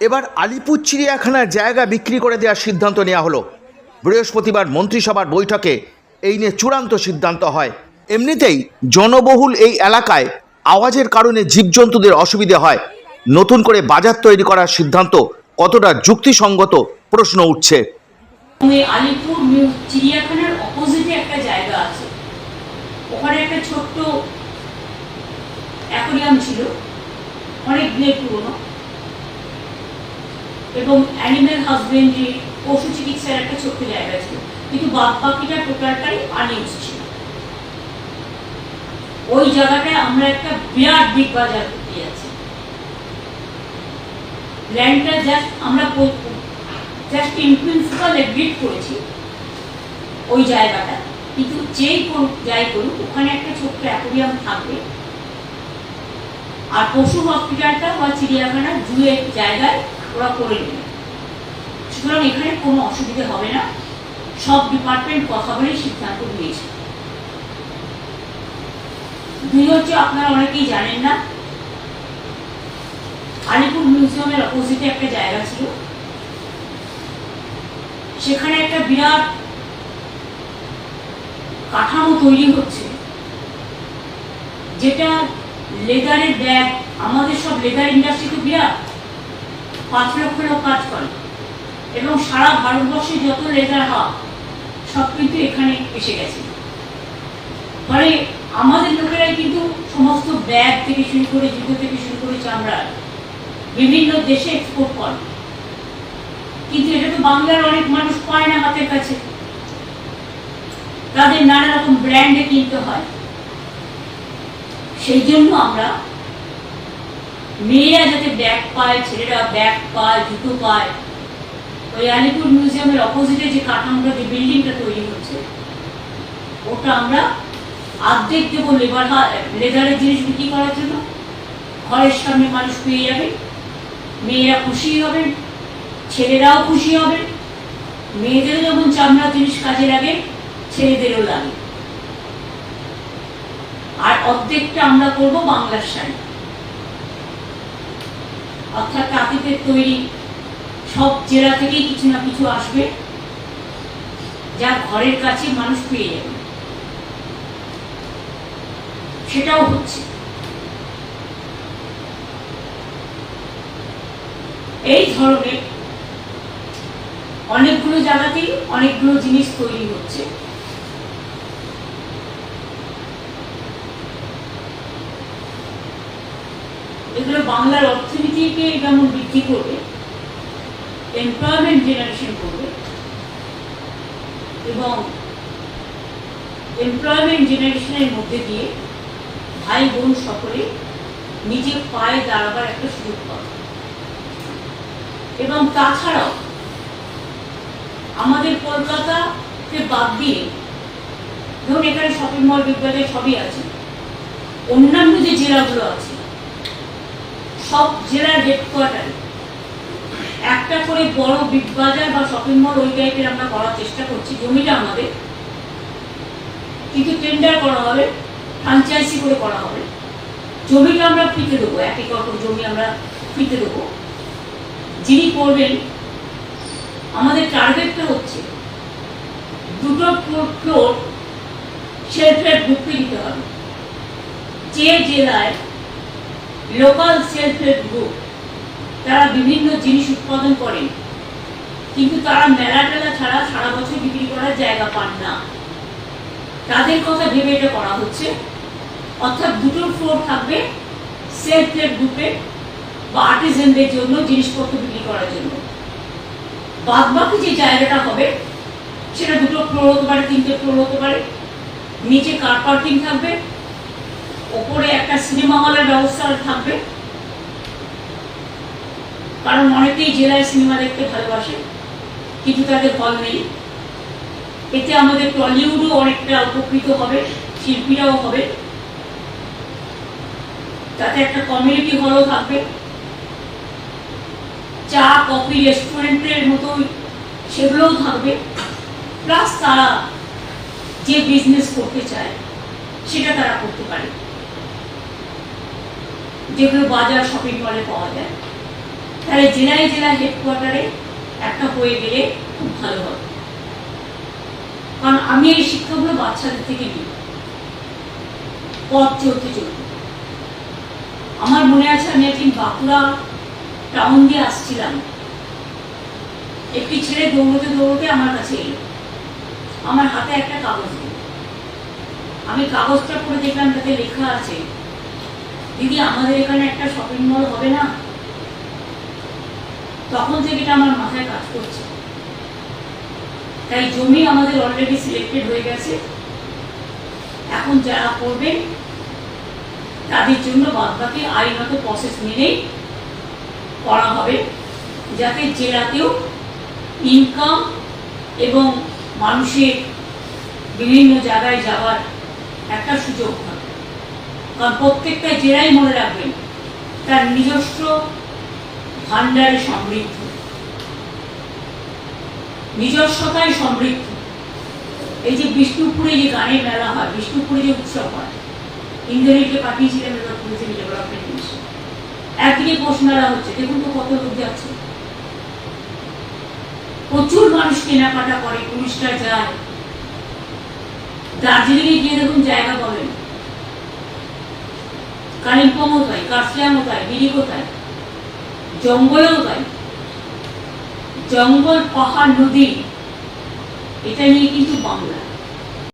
এবার আলিপুর চিড়িয়াখানার জায়গা বিক্রি করে দেওয়ার সিদ্ধান্ত নেওয়া হলো। বৃহস্পতিবার মন্ত্রিসভার বৈঠকে এই নিয়ে চূড়ান্ত সিদ্ধান্ত হয়। এমনিতেই জনবহুল এই এলাকায় আওয়াজের কারণে জীবজন্তুদের অসুবিধে হয়। নতুন করে বাজার তৈরি করার সিদ্ধান্ত কতটা যুক্তিসঙ্গত প্রশ্ন উঠছে। আলিপুর চিড়িয়াখানার অপোজিটে একটা জায়গা আছে। ওখানে একটা ছোট্ট অ্যাকোরিয়াম ছিল। অনেক দিনের পুরনো। এবং অ্যানিম্যাল হাজবেন্ডারি পশু চিকিৎসার একটা ছোট্ট জায়গা ছিল। কিন্তু বাদ বাকিটা টোটালটাই আনইউজ ছিল। ওই জায়গাটায় আমরা একটা বিরাট বিগ বাজার করতে যাচ্ছি ল্যান্ডটা জাস্ট আমরা জাস্ট ইন প্রিন্সিপাল এগ্রিড করেছি ওই জায়গাটা। কিন্তু যেই করুক, যাই করুক, ওখানে একটা ছোট্ট অ্যাকোরিয়াম থাকবে। আর পশু হসপিটালটা বা চিড়িয়াখানা জুয়ে জায়গায় ওরা করে নেবে। সুতরাং এখানে কোনো অসুবিধে হবে না। সব ডিপার্টমেন্ট কথা বলেই সিদ্ধান্ত নিয়েছে। দুই হচ্ছে আপনারা অনেকেই জানেন না, আলিপুর মিউজিয়ামের অপোজিটে একটা জায়গা ছিল। সেখানে একটা বিরাট কাঠামো তৈরি হচ্ছে, যেটা লেদারের ব্যাগ আমাদের সব লেদার ইন্ডাস্ট্রি তো বিরাট। পাঁচ লক্ষ লোক কাজ করে। এবং সারা ভারতবর্ষে যত লেদার হাব সব কিন্তু এখানে এসে গেছে। ফলে আমাদের লোকেরাই কিন্তু সমস্ত ব্যাগ থেকে শুরু করে, জুতো থেকে শুরু করে চামড়া বিভিন্ন দেশে এক্সপোর্ট করে। কিন্তু এটা তো বাংলার অনেক মানুষ পায় না হাতের কাছে। তাদের নানা রকম ব্র্যান্ডে কিনতে হয়। সেই জন্য আমরা মেয়েরা যাতে ব্যাগ পায়, ছেলেরা ব্যাগ পায়, জুতো পায়, ওই আলিপুর মিউজিয়ামের অপোজিটে যে কাঠামোটা, যে বিল্ডিংটা তৈরি হচ্ছে, ওটা আমরা অর্ধেক দেবো লেবার লেদারের জিনিস বিক্রি করার জন্য। ঘরের সামনে মানুষ পেয়ে যাবে, মেয়েরা খুশি হবেন ছেলেরাও খুশি হবে, মেয়েদেরও যেমন চামড়া জিনিস কাজে লাগে, ছেলেদেরও লাগে। আর অর্ধেকটা আমরা করব বাংলার শাড়ি। অর্থাৎ তাঁতিদের তৈরি সব জেলা থেকেই কিছু না কিছু আসবে, যা ঘরের কাছে মানুষ পেয়ে যাবে। সেটাও হচ্ছে। এই ধরনের অনেকগুলো জায়গাতেই অনেকগুলো জিনিস তৈরি হচ্ছে। এগুলো বাংলার অর্থনীতিকে যেমন বৃদ্ধি করবে এমপ্লয়মেন্ট জেনারেশন করবে, এবং এমপ্লয়মেন্ট জেনারেশনের মধ্যে দিয়ে ভাই বোন সকলে নিজের পায়ে দাঁড়াবার একটা সুযোগ পাবে। এবং তাছাড়াও আমাদের কলকাতাকে বাদ দিয়ে, ধরুন এখানে শপিং মল বিদ্যালয় সবই আছে, অন্যান্য যে জেলাগুলো আছে সব জেলার হেডকোয়ার্টারে একটা করে বড় বিগ বাজার বা শপিং মল ওই টাইপের আমরা করার চেষ্টা করছি, জমিটা আমাদের। কিন্তু টেন্ডার করা হবে ফ্রাঞ্চাইজি করে করা হবে। জমিটা আমরা ফিতে দেবো, এক একর করে জমি আমরা ফিতে দেবো। যিনি করবেন, আমাদের টার্গেটটা হচ্ছে দুটো ফ্লোর সেলফের ঢুকতে দিতে হবে। যে জেলায় লোকাল সেলফ হেল্প গ্রুপ তারা বিভিন্ন জিনিস উৎপাদন করেন কিন্তু তারা মেলা টেলা ছাড়া সারা বছর বিক্রি করার জায়গা পান না। তাদের কথা ভেবে এটা করা হচ্ছে। অর্থাৎ দুটো ফ্লোর থাকবে সেলফ হেল্প গ্রুপে বা আর্টিজেনদের জন্য, জিনিসপত্র বিক্রি করার জন্য। বাদ বাকি যে জায়গাটা হবে, সেটা দুটো ফ্লোর হতে পারে, তিনটে ফ্লোর হতে পারে। নিচে কার পার্কিং থাকবে। ওপরে একটা সিনেমা হলের ব্যবস্থা থাকবে। কারণ অনেকেই জেলায় সিনেমা দেখতে ভালোবাসে, কিন্তু তাদের হল নেই। এতে আমাদের টলিউডও অনেকটা উপকৃত হবে, শিল্পীরাও হবে। তাতে একটা কমিউনিটি হলও থাকবে। চা কফি রেস্টুরেন্টের মতো সেগুলোও থাকবে। প্লাস তারা যে বিজনেস করতে চায়, সেটা তারা করতে পারে। যেগুলো বাজার শপিং মলে পাওয়া যায়, তাহলে জেলায় জেলায় হেডকোয়ার্টারে একটা হয়ে গেলে খুব ভালো হবে। কারণ আমি এই শিক্ষাগুলো বাচ্চাদের থেকে নিই। পথ চলতে চলতে। আমার মনে আছে আমি একদিন বাঁকুড়া টাউন দিয়ে আসছিলাম। একটি ছেলে দৌড়তে দৌড়তে আমার কাছে এলো। আমার হাতে একটা কাগজ দিল। আমি কাগজটা পড়ে দেখলাম তাতে লেখা আছে দিদি, আমাদের এখানে একটা শপিং মল হবে না? তখন থেকে এটা আমার মাথায় কাজ করছে। তাই জমি আমাদের অলরেডি সিলেক্টেড হয়ে গেছে। এখন যারা করবেন, তাদের জন্য বাদবাকি আইনত প্রসেস মেনেই করা হবে, যাতে জেলাতেও ইনকাম এবং মানুষের বিভিন্ন জায়গায় যাওয়ার একটা সুযোগ থাকে কারণ প্রত্যেকটা জেলায় মনে রাখবেন, তার নিজস্ব ভাণ্ডারে সমৃদ্ধ। নিজস্বতায় সমৃদ্ধ। এই যে বিষ্ণুপুরে যে গানের মেলা হয়, বিষ্ণুপুরে যে উৎসব হয়, ইন্দ্রনীলকে পাঠিয়েছিলেন একদিকে পৌষ মেলা হচ্ছে, দেখুন তো কত লোক যাচ্ছে। প্রচুর মানুষ কেনাকাটা করে, টুরিস্টরা যায়। দার্জিলিংয়ে গিয়ে দেখুন জায়গা পাবেন কালিম্পংও তাই কার্সিয়াংও তাই মিরিকও তাই, জঙ্গলেও তাই। জঙ্গল, পাহাড়, নদী, এটা নিয়ে কিন্তু বাংলা।